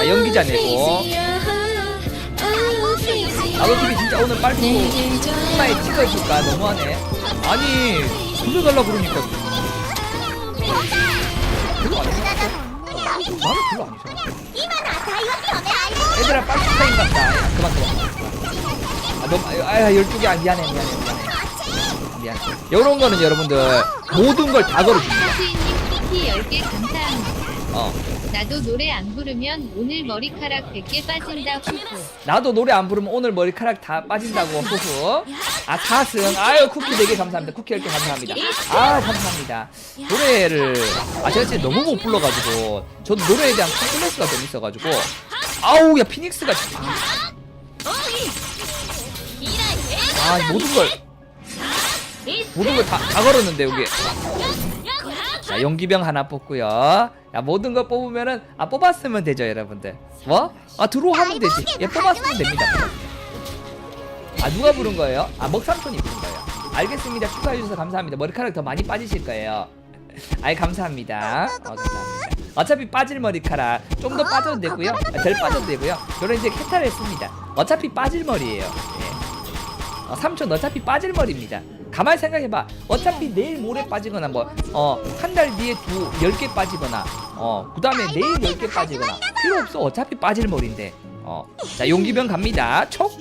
아, 연기자네고. 나도 TV 진짜 오늘 빨리 하나에 찍어줄까 너무하네. 아니 돌려달라 그러니까. 별로 아니야. 나는 별로 아니잖아. 얘들아 빨리 타임 같다. 그만 그만. 아 너무 아야 아, 열두 개 아, 미안해 미안해 미안해. 미안. 이런 거는 여러분들 모든 걸 다 걸어줍니다. 어. 나도 노래 안 부르면 오늘 머리카락 100개 빠진다 후후. 나도 노래 안 부르면 오늘 머리카락 다 빠진다고 후후. 아 4승 아유 쿠키 4개 감사합니다. 쿠키 10개 감사합니다. 아 감사합니다. 노래를 아 제가 진짜 너무 못 불러가지고 저도 노래에 대한 컴플렉스가 좀 있어가지고 아우 야 피닉스가 진짜. 아 모든 걸 모든 걸 다 다 걸었는데 여기 자 용기병 하나 뽑고요. 야 모든 걸 뽑으면은 아 뽑았으면 되죠 여러분들. 뭐? 아 드로우 하면 되지. 예 뽑았으면 됩니다. 아 누가 부른 거예요? 아 먹삼촌이 부른 거예요. 알겠습니다. 축하해 주셔서 감사합니다. 머리카락 더 많이 빠지실 거예요. 아이 감사합니다. 어, 감사합니다. 어차피 빠질 머리카락. 좀 더 빠져도 되고요. 아, 덜 빠져도 되고요. 요런 이제 캐타를 씁니다. 어차피 빠질 머리예요. 예. 어, 삼촌 어차피 빠질 머리입니다. 가만히 생각해봐. 어차피 내일 모레 빠지거나 뭐어한 달 뒤에 두 열 개 빠지거나 어 그다음에 내일 열 개 빠지거나 필요 없어. 어차피 빠질 머리인데. 어. 자 용기병 갑니다. 촉.